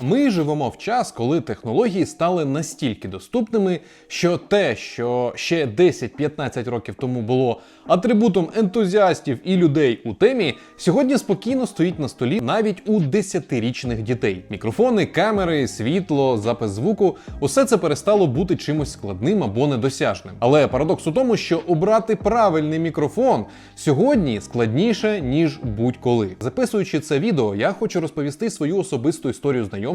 Ми живемо в час, коли технології стали настільки доступними, що те, що ще 10-15 років тому було атрибутом ентузіастів і людей у темі, сьогодні спокійно стоїть на столі навіть у 10-річних дітей. Мікрофони, камери, світло, запис звуку усе це перестало бути чимось складним або недосяжним. Але парадокс у тому, що обрати правильний мікрофон сьогодні складніше ніж будь-коли. Записуючи це відео, я хочу розповісти свою особисту історію знайомства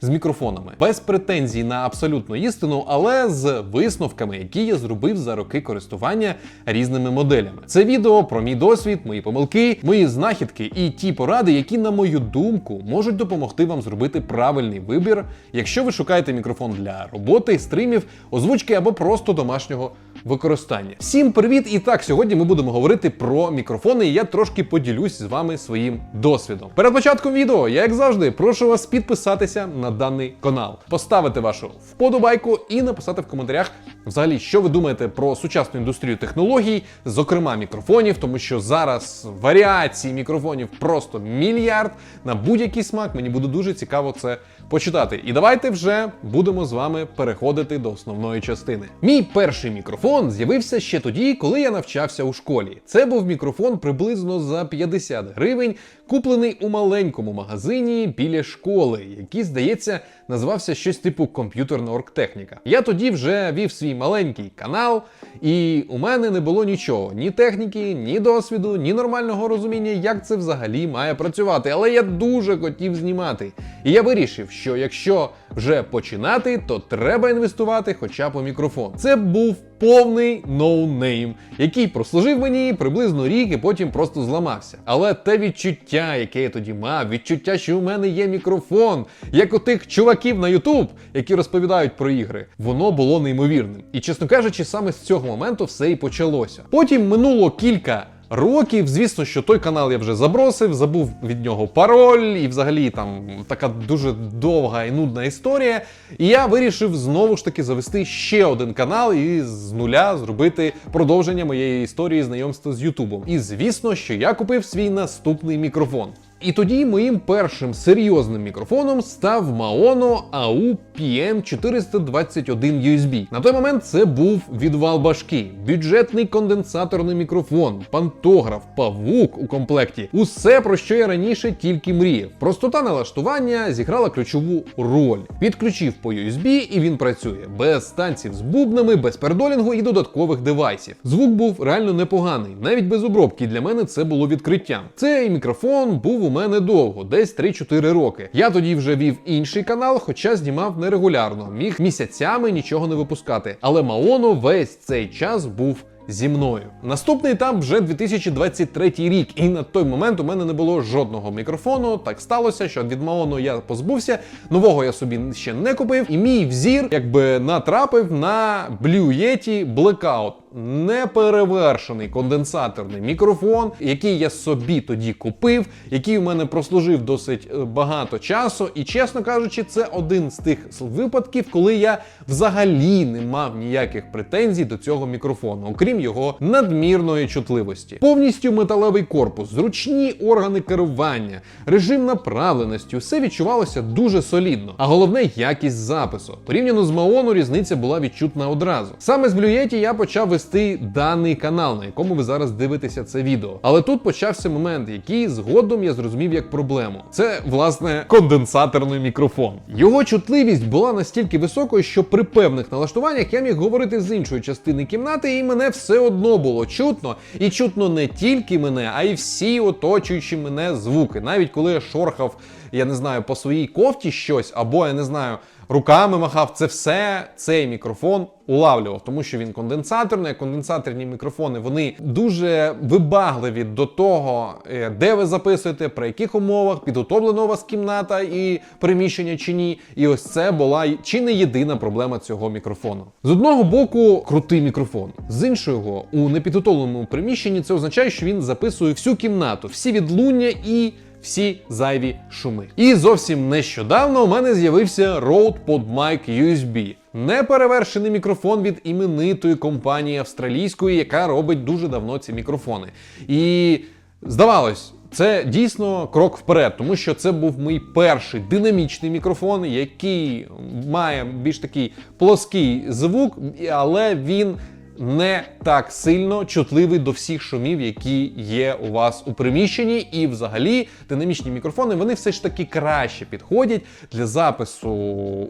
з мікрофонами без претензій на абсолютну істину, але з висновками, які я зробив за роки користування різними моделями. Це відео про мій досвід, мої помилки, мої знахідки і ті поради, які, на мою думку, можуть допомогти вам зробити правильний вибір, якщо ви шукаєте мікрофон для роботи, стримів, озвучки або просто домашнього використання. Всім привіт! І так, сьогодні ми будемо говорити про мікрофони, і я трошки поділюсь з вами своїм досвідом. Перед початком відео, я як завжди, прошу вас підписатися на даний канал, поставити вашу вподобайку і написати в коментарях, взагалі, що ви думаєте про сучасну індустрію технологій, зокрема мікрофонів, тому що зараз варіацій мікрофонів просто мільярд на будь-який смак. Мені буде дуже цікаво це почитати. І давайте вже будемо з вами переходити до основної частини. Мій перший мікрофон з'явився ще тоді, коли я навчався у школі. Це був мікрофон приблизно за 50 гривень, куплений у маленькому магазині біля школи, який, здається, називався щось типу комп'ютерна оргтехніка. Я тоді вже вів свій маленький канал, і у мене не було нічого: ні техніки, ні досвіду, ні нормального розуміння, як це взагалі має працювати. Але я дуже хотів знімати. І я вирішив, що якщо вже починати, то треба інвестувати хоча б у мікрофон. Це був повний ноунейм, який прослужив мені приблизно рік і потім просто зламався. Але те відчуття, яке я тоді мав, відчуття, що у мене є мікрофон, як у тих чуваків на YouTube, які розповідають про ігри, воно було неймовірним. І чесно кажучи, саме з цього моменту все і почалося. Потім минуло кілька. Років, звісно, що той канал я вже забросив, забув від нього пароль, і взагалі там така дуже довга і нудна історія. І я вирішив знову ж таки завести ще один канал і з нуля зробити продовження моєї історії знайомства з Ютубом. І звісно, що я купив свій наступний мікрофон. І тоді моїм першим серйозним мікрофоном став Maono AU PM421 USB. На той момент це був відвал башки, бюджетний конденсаторний мікрофон, пантограф, павук у комплекті. Усе про що я раніше тільки мріяв. Простота налаштування зіграла ключову роль. Підключив по USB і він працює без станців з бубнами, без пердолінгу і додаткових девайсів. Звук був реально непоганий, навіть без обробки. Для мене це було відкриттям. Цей мікрофон був у мене довго, десь 3-4 роки. Я тоді вже вів інший канал, хоча знімав нерегулярно, міг місяцями нічого не випускати. Але Маоно весь цей час був. Зі мною наступний етап вже 2023 рік, і на той момент у мене не було жодного мікрофону. Так сталося, що від Маоно я позбувся. Нового я собі ще не купив, і мій взір якби натрапив на Yeti Blackout. Неперевершений конденсаторний мікрофон, який я собі тоді купив, який у мене прослужив досить е, багато часу. І чесно кажучи, це один з тих випадків, коли я взагалі не мав ніяких претензій до цього мікрофону, окрім його надмірної чутливості. Повністю металевий корпус, зручні органи керування, режим направленості, все відчувалося дуже солідно. А головне якість запису. Порівняно з Маону різниця була відчутна одразу. Саме з Блюєті я почав вести даний канал, на якому ви зараз дивитеся це відео. Але тут почався момент, який згодом я зрозумів як проблему. Це власне конденсаторний мікрофон. Його чутливість була настільки високою, що при певних налаштуваннях я міг говорити з іншої частини кімнати, і мене все одно було чутно. І чутно не тільки мене, а й всі оточуючі мене звуки. Навіть коли я шорхав, я не знаю, по своїй кофті щось, або я не знаю. Руками махав це все, цей мікрофон улавлював, тому що він конденсаторний. Конденсаторні мікрофони вони дуже вибагливі до того, е, де ви записуєте, при яких умовах, підготовлена у вас кімната і приміщення чи ні. І ось це була чи не єдина проблема цього мікрофону. З одного боку, крутий мікрофон, з іншого, у непідготовленому приміщенні це означає, що він записує всю кімнату, всі відлуння і всі зайві шуми. І зовсім нещодавно у мене з'явився Rode PodMic USB. Неперевершений мікрофон від іменитої компанії австралійської, яка робить дуже давно ці мікрофони. І здавалось. це дійсно крок вперед, тому що це був мій перший динамічний мікрофон, який має більш такий плоский звук, але він не так сильно чутливий до всіх шумів, які є у вас у приміщенні. І взагалі динамічні мікрофони вони все ж таки краще підходять для запису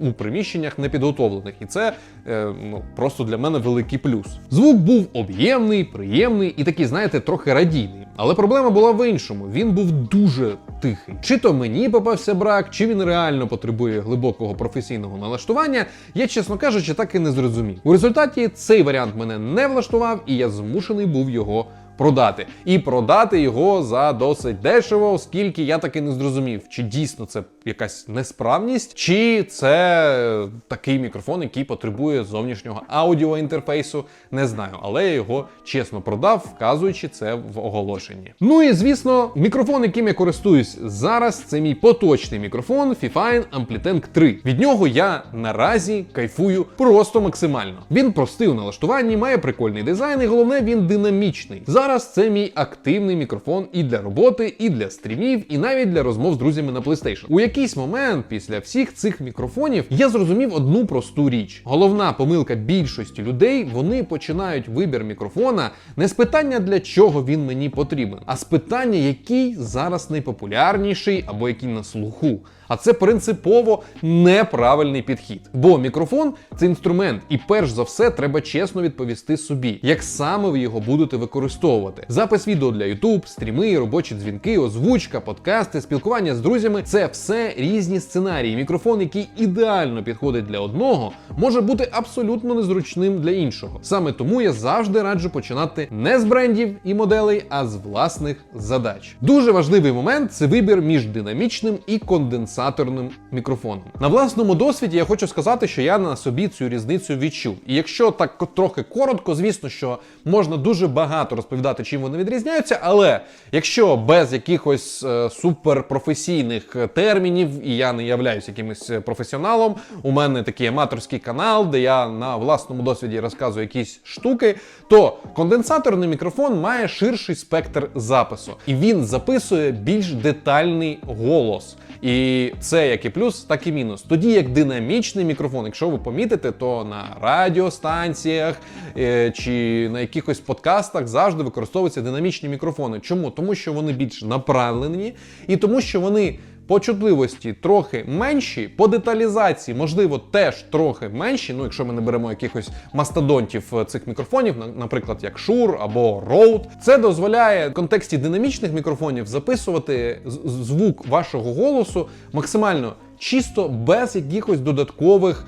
у приміщеннях непідготовлених. І це е, ну, просто для мене великий плюс. Звук був об'ємний, приємний і такий, знаєте, трохи радійний. Але проблема була в іншому. Він був дуже тихий. Чи то мені попався брак, чи він реально потребує глибокого професійного налаштування, я, чесно кажучи, так і не зрозумів. У результаті цей варіант мене не влаштував, і я змушений був його продати. І продати його за досить дешево, оскільки я таки не зрозумів, чи дійсно це якась несправність, чи це такий мікрофон, який потребує зовнішнього аудіоінтерфейсу. Не знаю, але я його чесно продав, вказуючи це в оголошенні. Ну і звісно, мікрофон, яким я користуюсь зараз, це мій поточний мікрофон Fifine Amplitank 3. Від нього я наразі кайфую просто максимально. Він простий у налаштуванні, має прикольний дизайн, і головне, він динамічний. Зараз це мій активний мікрофон і для роботи, і для стрімів, і навіть для розмов з друзями на PlayStation. У якийсь момент після всіх цих мікрофонів я зрозумів одну просту річ. Головна помилка більшості людей вони починають вибір мікрофона не з питання, для чого він мені потрібен, а з питання, який зараз найпопулярніший або який на слуху. А це принципово неправильний підхід. Бо мікрофон це інструмент, і перш за все треба чесно відповісти собі, як саме ви його будете використовувати. Запис відео для YouTube, стріми, робочі дзвінки, озвучка, подкасти, спілкування з друзями це все різні сценарії. Мікрофон, який ідеально підходить для одного, може бути абсолютно незручним для іншого. Саме тому я завжди раджу починати не з брендів і моделей, а з власних задач. Дуже важливий момент це вибір між динамічним і конденсаторним мікрофоном. На власному досвіді я хочу сказати, що я на собі цю різницю відчув. І якщо так трохи коротко, звісно, що можна дуже багато розповідати, чим вони відрізняються, але якщо без якихось е, суперпрофесійних термінів, і я не являюсь якимось е, професіоналом, у мене такий аматорський канал, де я на власному досвіді розказую якісь штуки, то конденсаторний мікрофон має ширший спектр запису, і він записує більш детальний голос. І це як і плюс, так і мінус. Тоді як динамічний мікрофон, якщо ви помітите, то на радіостанціях е, чи на якихось подкастах завжди використовуються динамічні мікрофони. Чому? Тому що вони більш направлені, і тому, що вони по чутливості трохи менші, по деталізації, можливо, теж трохи менші. Ну, якщо ми не беремо якихось мастодонтів е, цих мікрофонів, на- наприклад, як Shure або Rode, це дозволяє в контексті динамічних мікрофонів записувати звук вашого голосу максимально чисто без якихось додаткових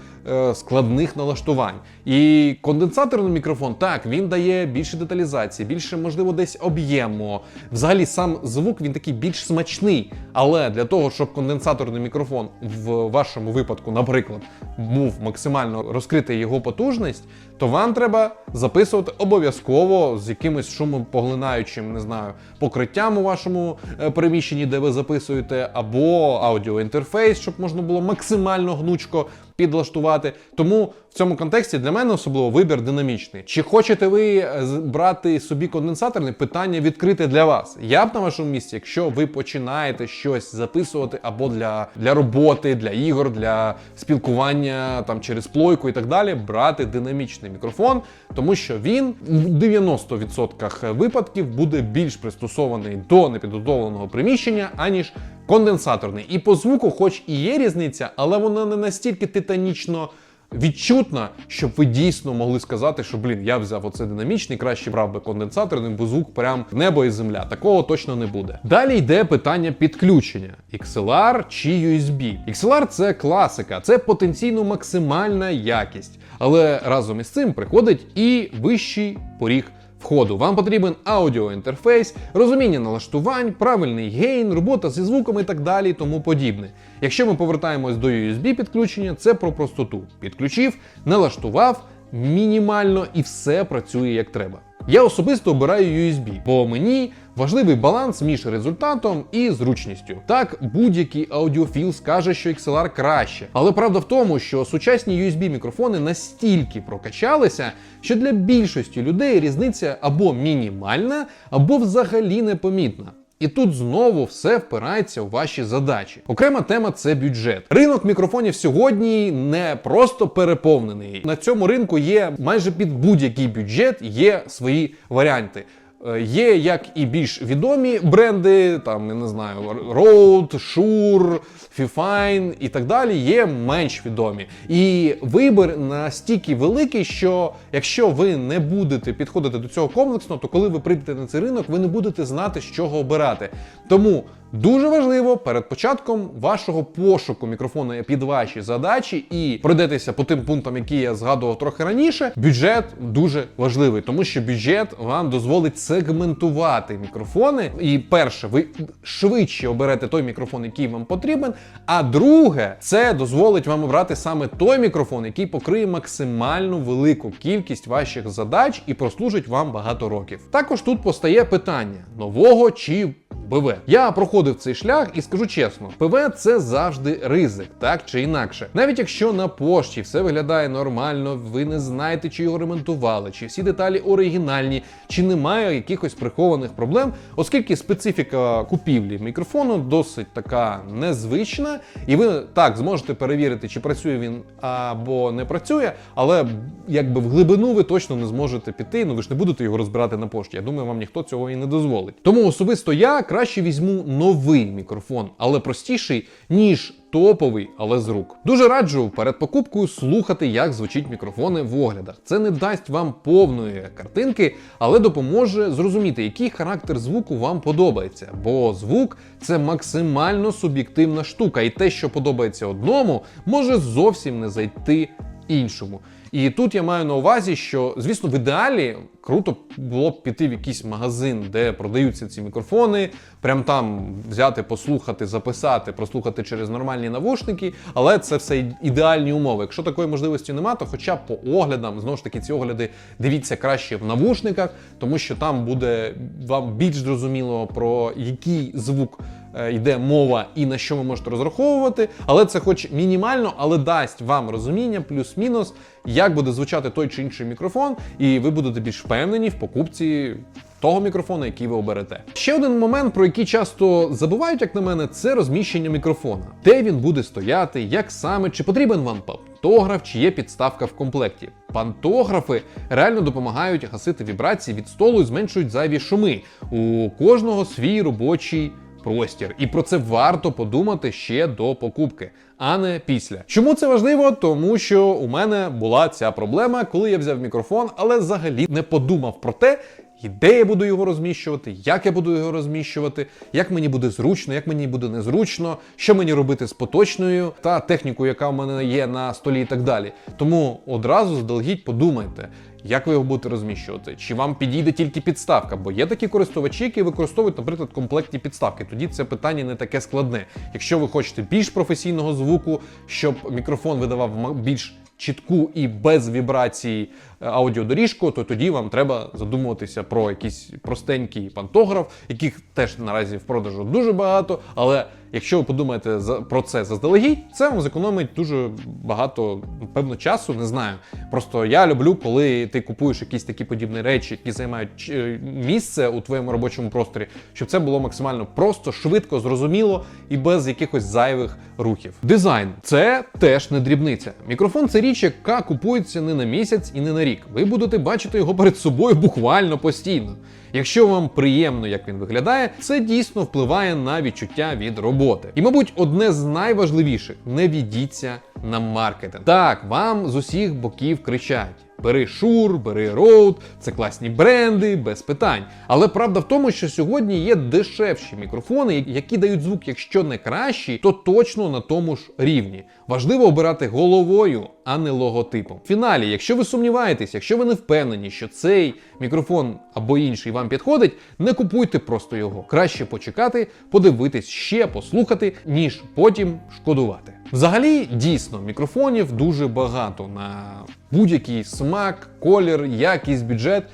складних налаштувань. І конденсаторний мікрофон, так, він дає більше деталізації, більше, можливо, десь об'єму. Взагалі, сам звук він такий більш смачний. Але для того, щоб конденсаторний мікрофон в вашому випадку, наприклад, був максимально розкрити його потужність, то вам треба записувати обов'язково з якимось шумопоглинаючим, не знаю, покриттям у вашому е, приміщенні, де ви записуєте, або аудіоінтерфейс, щоб можна було максимально гнучко підлаштувати. Тому в цьому контексті для мене особливо вибір динамічний. Чи хочете ви е, брати собі конденсаторний? Питання відкрите для вас. Я б на вашому місці, якщо ви починаєте щось записувати або для, для роботи, для ігор, для спілкування там через плойку і так далі, брати динамічний мікрофон, тому що він в 90% випадків буде більш пристосований до непідготовленого приміщення, аніж конденсаторний. І по звуку, хоч і є різниця, але вона не настільки титанічно відчутна, щоб ви дійсно могли сказати, що блін, я взяв оце динамічний, краще брав би конденсаторний, бо звук прям небо і земля. Такого точно не буде. Далі йде питання підключення: XLR чи USB. XLR це класика, це потенційно максимальна якість, але разом із цим приходить і вищий поріг входу. Вам потрібен аудіоінтерфейс, розуміння налаштувань, правильний гейн, робота зі звуками і так далі, і тому подібне. Якщо ми повертаємось до USB підключення, це про простоту. Підключив, налаштував мінімально і все працює як треба. Я особисто обираю USB, бо мені важливий баланс між результатом і зручністю. Так, будь-який аудіофіл скаже, що XLR краще. Але правда в тому, що сучасні USB мікрофони настільки прокачалися, що для більшості людей різниця або мінімальна, або взагалі непомітна. І тут знову все впирається у ваші задачі. Окрема тема це бюджет. Ринок мікрофонів сьогодні не просто переповнений. На цьому ринку є майже під будь-який бюджет є свої варіанти. Е, Є як і більш відомі бренди, там я не знаю, Road, Shure, Fifine і так далі. Є менш відомі. І вибір настільки великий, що якщо ви не будете підходити до цього комплексно, то коли ви прийдете на цей ринок, ви не будете знати, з чого обирати. Тому Дуже важливо перед початком вашого пошуку мікрофона під ваші задачі і пройдетеся по тим пунктам, які я згадував трохи раніше. Бюджет дуже важливий, тому що бюджет вам дозволить сегментувати мікрофони. І перше, ви швидше оберете той мікрофон, який вам потрібен. А друге, це дозволить вам обрати саме той мікрофон, який покриє максимально велику кількість ваших задач і прослужить вам багато років. Також тут постає питання нового чи ПВ. Я проходив цей шлях і скажу чесно, ПВ це завжди ризик, так чи інакше. Навіть якщо на пошті все виглядає нормально, ви не знаєте, чи його ремонтували, чи всі деталі оригінальні, чи немає якихось прихованих проблем, оскільки специфіка купівлі мікрофону досить така незвична, і ви так зможете перевірити, чи працює він або не працює, але якби в глибину ви точно не зможете піти. Ну ви ж не будете його розбирати на пошті. Я думаю, вам ніхто цього і не дозволить. Тому особисто я краще візьму новий мікрофон, але простіший, ніж топовий, але з рук. Дуже раджу перед покупкою слухати, як звучать мікрофони в оглядах. Це не дасть вам повної картинки, але допоможе зрозуміти, який характер звуку вам подобається. Бо звук це максимально суб'єктивна штука, і те, що подобається одному, може зовсім не зайти іншому. І тут я маю на увазі, що звісно, в ідеалі круто було б піти в якийсь магазин, де продаються ці мікрофони, прям там взяти, послухати, записати, прослухати через нормальні навушники, але це все ідеальні умови. Якщо такої можливості немає, то хоча б по оглядам, знову ж таки, ці огляди дивіться краще в навушниках, тому що там буде вам більш зрозуміло про який звук. Е, Йде мова і на що ви можете розраховувати, але це хоч мінімально, але дасть вам розуміння, плюс-мінус, як буде звучати той чи інший мікрофон, і ви будете більш впевнені в покупці того мікрофона, який ви оберете. Ще один момент, про який часто забувають, як на мене, це розміщення мікрофона. Де він буде стояти, як саме, чи потрібен вам пантограф, чи є підставка в комплекті. Пантографи реально допомагають гасити вібрації від столу і зменшують зайві шуми. У кожного свій робочий простір. І про це варто подумати ще до покупки, а не після. Чому це важливо? Тому що у мене була ця проблема, коли я взяв мікрофон, але взагалі не подумав про те. І де я буду його розміщувати, як я буду його розміщувати, як мені буде зручно, як мені буде незручно, що мені робити з поточною та технікою, яка в мене є на столі, і так далі. Тому одразу заздалегідь подумайте, як ви його будете розміщувати, чи вам підійде тільки підставка, бо є такі користувачі, які використовують, наприклад, комплектні підставки. Тоді це питання не таке складне. Якщо ви хочете більш професійного звуку, щоб мікрофон видавав більш чітку і без вібрацій е, аудіодоріжку, то тоді вам треба задумуватися про якийсь простенький пантограф, яких теж наразі в продажу дуже багато. Але якщо ви подумаєте про це заздалегідь, це вам зекономить дуже багато певно часу. Не знаю. Просто я люблю, коли ти купуєш якісь такі подібні речі, які займають е, місце у твоєму робочому просторі, щоб це було максимально просто, швидко, зрозуміло і без якихось зайвих рухів. Дизайн це теж не дрібниця. Мікрофон це річ, яка купується не на місяць і не на рік. Ви будете бачити його перед собою буквально постійно. Якщо вам приємно, як він виглядає, це дійсно впливає на відчуття від роботи. І, мабуть, одне з найважливіших не відіться на маркетинг. Так, вам з усіх боків кричать. Бери Шур, бери Роуд, це класні бренди, без питань. Але правда в тому, що сьогодні є дешевші мікрофони, які дають звук, якщо не кращий, то точно на тому ж рівні. Важливо обирати головою, а не логотипом. В фіналі, якщо ви сумніваєтесь, якщо ви не впевнені, що цей мікрофон або інший вам підходить, не купуйте просто його. Краще почекати, подивитись ще, послухати, ніж потім шкодувати. Взагалі, дійсно, мікрофонів дуже багато на будь-який смак, колір, якість, бюджет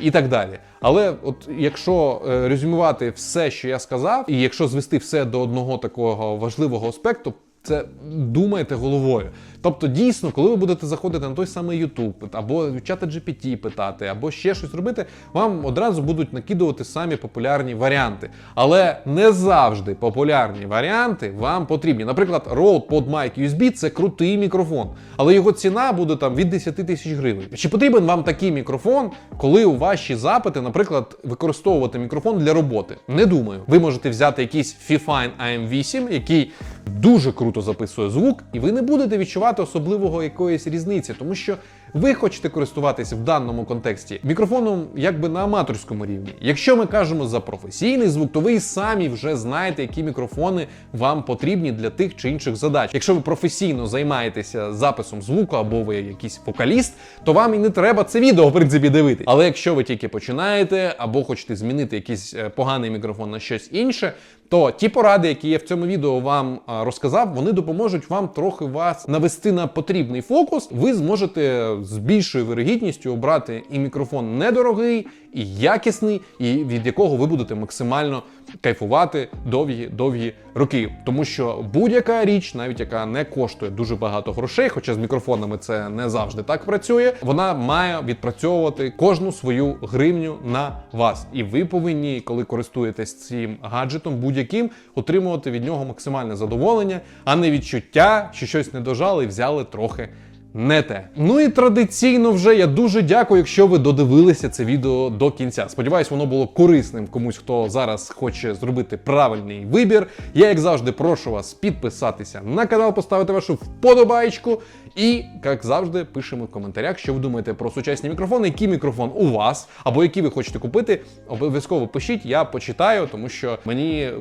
і так далі. Але от якщо е, резюмувати все, що я сказав, і якщо звести все до одного такого важливого аспекту, це думайте головою. Тобто, дійсно, коли ви будете заходити на той самий YouTube, або чата GPT питати, або ще щось робити, вам одразу будуть накидувати самі популярні варіанти. Але не завжди популярні варіанти вам потрібні. Наприклад, Rode PodMic USB це крутий мікрофон, але його ціна буде там від 10 тисяч гривень. Чи потрібен вам такий мікрофон, коли у ваші запити, наприклад, використовувати мікрофон для роботи? Не думаю. Ви можете взяти якийсь Fifine AM8, який дуже круто записує звук, і ви не будете відчувати особливого якоїсь різниці, тому що ви хочете користуватися в даному контексті мікрофоном якби на аматорському рівні. Якщо ми кажемо за професійний звук, то ви самі вже знаєте, які мікрофони вам потрібні для тих чи інших задач. Якщо ви професійно займаєтеся записом звуку або ви якийсь вокаліст, то вам і не треба це відео в принципі дивитися. Але якщо ви тільки починаєте або хочете змінити якийсь е, поганий мікрофон на щось інше, то ті поради, які я в цьому відео вам розказав, вони допоможуть вам трохи вас навести на потрібний фокус. Ви зможете з більшою вирогідністю обрати і мікрофон недорогий, і якісний, і від якого ви будете максимально кайфувати довгі-довгі роки. Тому що будь-яка річ, навіть яка не коштує дуже багато грошей, хоча з мікрофонами це не завжди так працює, вона має відпрацьовувати кожну свою гривню на вас. І ви повинні, коли користуєтесь цим гаджетом, будь-яким, отримувати від нього максимальне задоволення, а не відчуття, що щось не дожали і взяли трохи. Не те. Ну і традиційно вже я дуже дякую, якщо ви додивилися це відео до кінця. Сподіваюсь, воно було корисним комусь, хто зараз хоче зробити правильний вибір. Я, як завжди, прошу вас підписатися на канал, поставити вашу вподобайку. І, як завжди, пишемо в коментарях, що ви думаєте про сучасні мікрофони, який мікрофон у вас, або який ви хочете купити. Обов'язково пишіть, я почитаю, тому що мені е,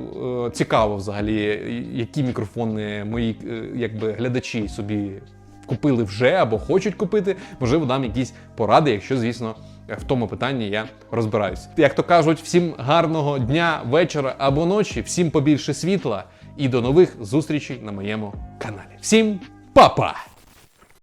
цікаво взагалі, які мікрофони мої е, якби глядачі собі купили вже або хочуть купити, можливо, дам якісь поради, якщо, звісно, в тому питанні я розбираюсь. Як то кажуть, всім гарного дня, вечора або ночі, всім побільше світла і до нових зустрічей на моєму каналі. Всім па-па!